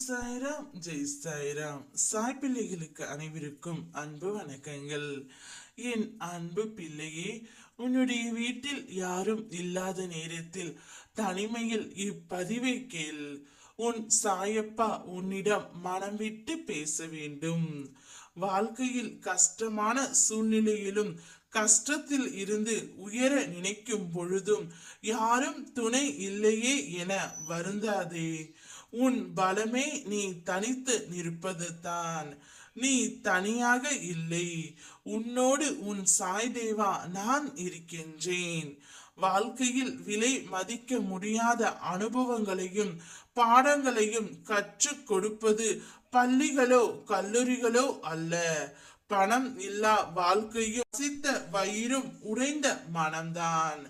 சாய்ராம் ஜெய் சாய்ராம் சாய் பிள்ளைகளுக்கு அனைவருக்கும் அன்பு வணக்கங்கள். என் அன்பு பிள்ளையே உன்னுடைய வீட்டில் யாரும் இல்லாத நேரத்தில் தனிமையில் இப்பதிவை கேள். உன் சாயப்பா உன்னிடம் மனம் விட்டு பேச வேண்டும். வாழ்க்கையில் கஷ்டமான சூழ்நிலையிலும் கஷ்டத்தில் இருந்து உயர நினைக்கும் பொழுதும் யாரும் துணை இல்லையே என வருந்தாதே. உன் பலமே நீ தனித்து நிற்பது தான் நீ தனியாக இல்லை. உன்னோடு உன் சாய் தேவா நான் இருக்கின்றேன். வாழ்க்கையில் விலை மதிக்க முடியாத அனுபவங்களையும் பாடங்களையும் கற்றுக் கொடுப்பது பள்ளிகளோ கல்லூரிகளோ அல்ல. பணம் இல்லா வாழ்க்கையும் சித்த வயிறும் உடைந்த மனம்தான்.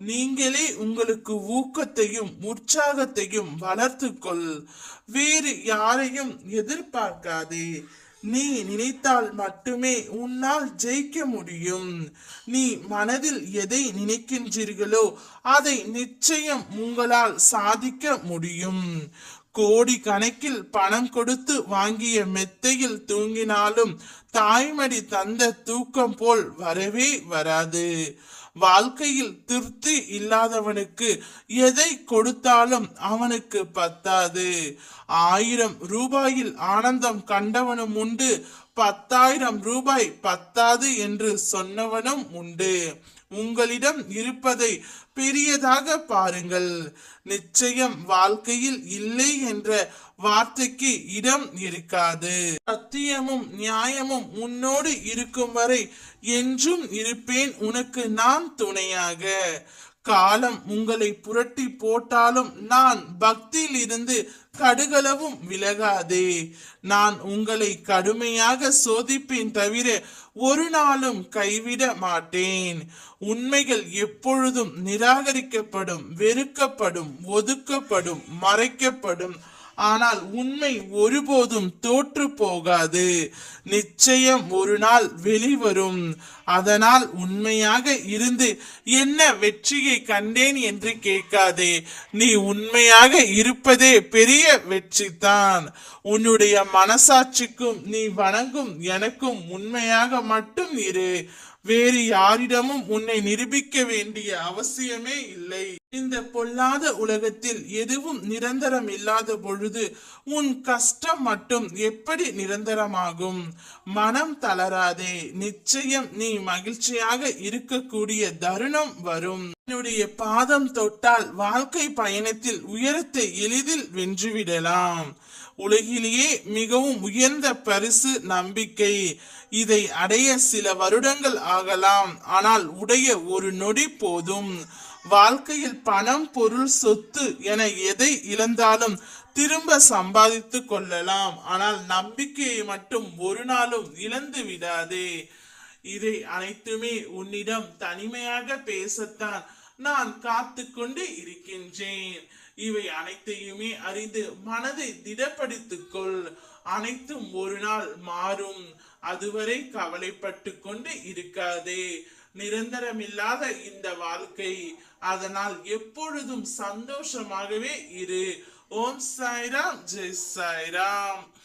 நீங்களே உங்களுக்கு ஊக்கத்தையும் உற்சாகத்தையும் வளர்த்துக்கொள். வேறு யாரையும் எதிர்பார்க்காதே. நீ நினைத்தால் மட்டுமே உன்னால் ஜெயிக்க முடியும். நீ மனதில் எதை நினைக்கின்றீர்களோ அதை நிச்சயம் உங்களால் சாதிக்க முடியும். கோடி கணக்கில் பணம் கொடுத்து வாங்கிய மெத்தையில் தூங்கினாலும் தாய்மடி தந்த தூக்கம் போல் வரவே வராது. வாழ்க்கையில் திருப்தி இல்லாதவனுக்கு எதை கொடுத்தாலும் அவனுக்கு பத்தாது. ஆயிரம் ரூபாயில் ஆனந்தம் கண்டவனும் உண்டு. பத்தாயிரம் ரூபாய் பத்தாது என்று சொன்னவனும் உண்டு. உங்களிடம் இருப்பதை பெரியதாக பாருங்கள். நிச்சயம் வாழ்க்கையில் இல்லை என்ற வார்த்தைக்கு இடம் இருக்காது. சத்தியமும் நியாயமும் உன்னோடு இருக்கும் வரை என்றும் இருப்பேன். உனக்கு நான் துணையாக. காலம் உங்களை புரட்டி போட்டாலும் நான் பக்தியில் இருந்து கடுகளவும் விலகாதே. நான் உங்களை கடுமையாக சோதிப்பேன் தவிர ஒரு நாளும் கைவிட மாட்டேன். உண்மைகள் எப்பொழுதும் நிராகரிக்கப்படும் வெறுக்கப்படும் ஒதுக்கப்படும் மறைக்கப்படும். ஆனால் உண்மை ஒருபோதும் தோற்று போகாது. நிச்சயம் ஒரு நாள் வெளிவரும். அதனால் உண்மையாக இருந்து என்ன வெற்றியை கண்டேன் என்று கேட்காதே. நீ உண்மையாக இருப்பதே பெரிய வெற்றி தான் உன்னுடைய மனசாட்சிக்கும் நீ வணங்கும் எனக்கும் உண்மையாக மட்டும் இரு. வேறு யாரிடமும் உன்னை நிரூபிக்க வேண்டிய அவசியமே இல்லை. இந்த பொல்லாத உலகத்தில் எதுவும் நிரந்தரம் இல்லாத பொழுது உன் கஷ்டம் மட்டும் எப்படி நிரந்தரமாகும்? மனம் தளராதே. நிச்சயம் நீ மகிழ்ச்சியாக இருக்கக்கூடிய தருணம் வரும். என்னுடைய பாதம் தொட்டால் வாழ்க்கை பயணத்தில் உயரத்தை எளிதில் வென்றுவிடலாம். உலகிலேயே மிகவும் உயர்ந்த பரிசு நம்பிக்கை. இதை அடைய சில வருடங்கள் ஆகலாம். ஆனால் உடைய ஒரு நொடி போதும். வாழ்க்கையில் பணம் பொருள் சொத்து என எதை இழந்தாலும் திரும்ப சம்பாதித்து கொள்ளலாம். ஆனால் நம்பிக்கையை மட்டும் ஒரு நாளும் இழந்து விடாதே. இதை அனைத்துமே உன்னிடம் தனிமையாக பேசத்தான் நான் காத்து கொண்டு இருக்கின்றேன். இவை அனைத்தையுமே அறிந்து மனதை திடப்படுத்திக்கொள் அனைத்தும் ஒரு நாள் மாறும். அதுவரை கவலைப்பட்டு கொண்டு இருக்காதே. நிரந்தரமில்லாத இந்த வாழ்க்கை. அதனால் எப்பொழுதும் சந்தோஷமாகவே இரு. ஓம் சாய்ராம். ஜெய் சாய்ராம்.